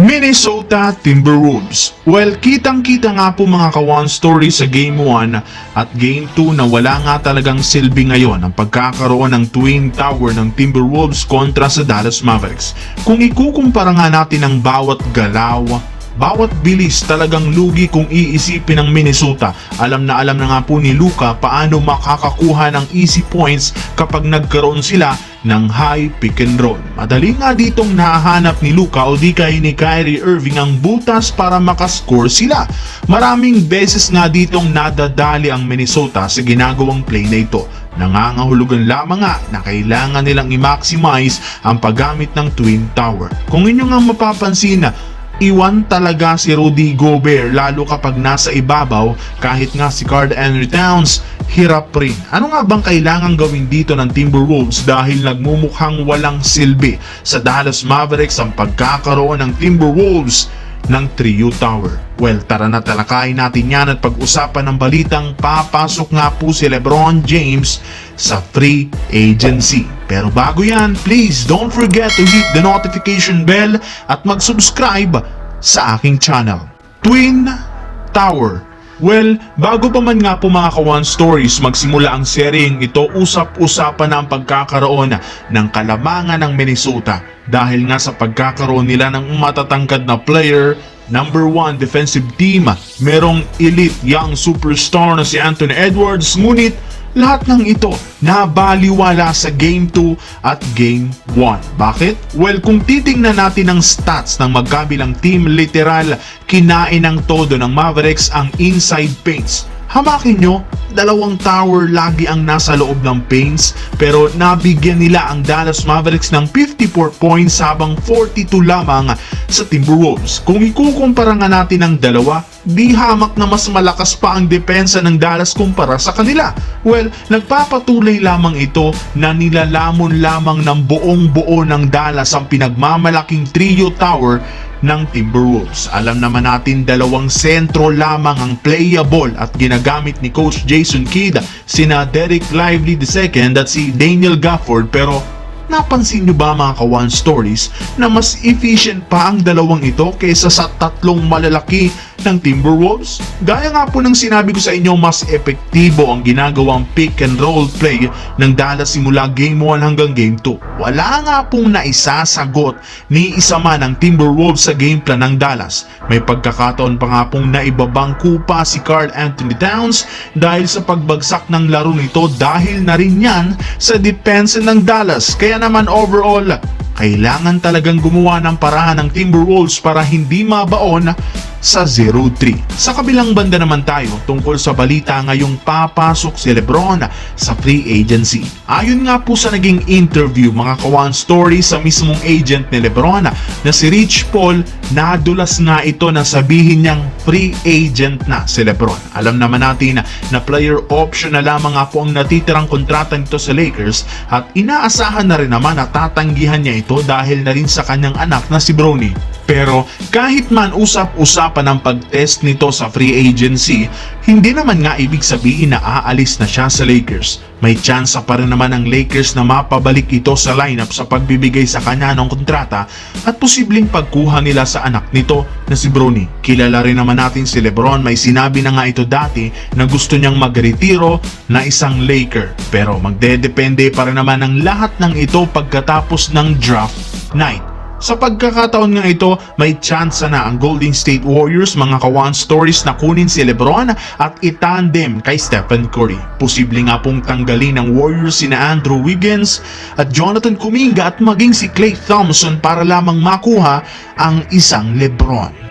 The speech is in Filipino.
Minnesota Timberwolves. Well, kitang-kita nga po mga kawan story sa Game 1 at Game 2 na wala nga talagang silbi ngayon ang pagkakaroon ng Twin Tower ng Timberwolves kontra sa Dallas Mavericks. Kung ikukumpara nga natin ang bawat galaw, bawat bilis talagang lugi kung iisipin ng Minnesota. Alam na alam na nga po ni Luka paano makakakuha ng easy points kapag nagkaroon sila ng high pick and roll. Madali nga ditong nahanap ni Luka o di kaya ni Kyrie Irving ang butas para makascore sila. Maraming beses nga ditong nadadali ang Minnesota sa ginagawang play na ito. Nangangahulugan lamang nga na kailangan nilang i-maximize ang paggamit ng Twin Tower. Kung inyo nga mapapansin na Iwan talaga si Rudy Gobert lalo kapag nasa ibabaw kahit nga si Card Henry Towns hirap rin. Ano nga bang kailangan gawin dito ng Timberwolves dahil nagmumukhang walang silbi sa Dallas Mavericks ang pagkakaroon ng Timberwolves ng Trio Tower. Well, tara na talakayin natin yan at pag-usapan ng balitang papasok nga po si Lebron James sa free agency. Pero bago yan, please don't forget to hit the notification bell at mag-subscribe sa aking channel. Twin Tower Well, bago pa man nga po mga kawan stories magsimula ang seryeng ito, usap-usapan na ang pagkakaroon ng kalamangan ng Minnesota. Dahil nga sa pagkakaroon nila ng matatangkad na player Number 1 defensive team, merong elite young superstar na si Anthony Edwards, ngunit lahat ng ito nabaliwala sa Game 2 at Game 1. Bakit? Well, kung titingnan natin ang stats ng magkabilang team, literal, kinain ng todo ng Mavericks ang inside paints. Hamakin nyo, dalawang tower lagi ang nasa loob ng paints pero nabigyan nila ang Dallas Mavericks ng 54 points habang 42 lamang sa Timberwolves. Kung ikukumpara nga natin ang dalawa, di hamak na mas malakas pa ang depensa ng Dallas kumpara sa kanila. Well, nagpapatuloy lamang ito na nilalamon lamang ng buong buo ng Dallas ang pinagmamalaking trio tower ng Timberwolves. Alam naman natin dalawang sentro lamang ang playable at ginagamit ni Coach Jason Kidd, sina Derek Lively II at si Daniel Gafford pero Napansin nyo ba mga kawan stories na mas efficient pa ang dalawang ito kaysa sa tatlong malalaki ng Timberwolves? Gaya nga po ng sinabi ko sa inyo, mas epektibo ang ginagawang pick and roll play ng Dallas simula Game 1 hanggang Game 2. Wala nga pong naisasagot ni isa man ang Timberwolves sa game plan ng Dallas. May pagkakataon pa nga pong naibabangko pa si Carl Anthony Towns dahil sa pagbagsak ng laro nito dahil na rin yan sa depensa ng Dallas. Kaya naman overall, kailangan talagang gumawa ng paraan ng Timberwolves para hindi mabaon sa 0-3. Sa kabilang banda naman tayo tungkol sa balita ngayong papasok si Lebron sa free agency. Ayon nga po sa naging interview mga kawan story sa mismong agent ni Lebron na si Rich Paul, nadulas nga ito na sabihin niyang free agent na si Lebron. Alam naman natin na player option na lamang nga po ang natitirang kontrata nito sa Lakers at inaasahan na rin naman na tatanggihan niya ito dahil na rin sa kanyang anak na si Bronny. Pero kahit man usap-usapan ang pag-test nito sa free agency, hindi naman nga ibig sabihin na aalis na siya sa Lakers. May tsansa pa rin naman ang Lakers na mapabalik ito sa lineup sa pagbibigay sa kanya ng kontrata at posibleng pagkuha nila sa anak nito na si Bronny. Kilala rin naman natin si Lebron, may sinabi na nga ito dati na gusto niyang magretiro na isang Laker. Pero magdedepende pa rin naman ang lahat ng ito pagkatapos ng draft night. Sa pagkakataon nga ito, may chance na ang Golden State Warriors mga kawan stories na kunin si Lebron at itandem kay Stephen Curry. Posible nga pong tanggalin ng Warriors sina Andrew Wiggins at Jonathan Kuminga at maging si Klay Thompson para lamang makuha ang isang Lebron.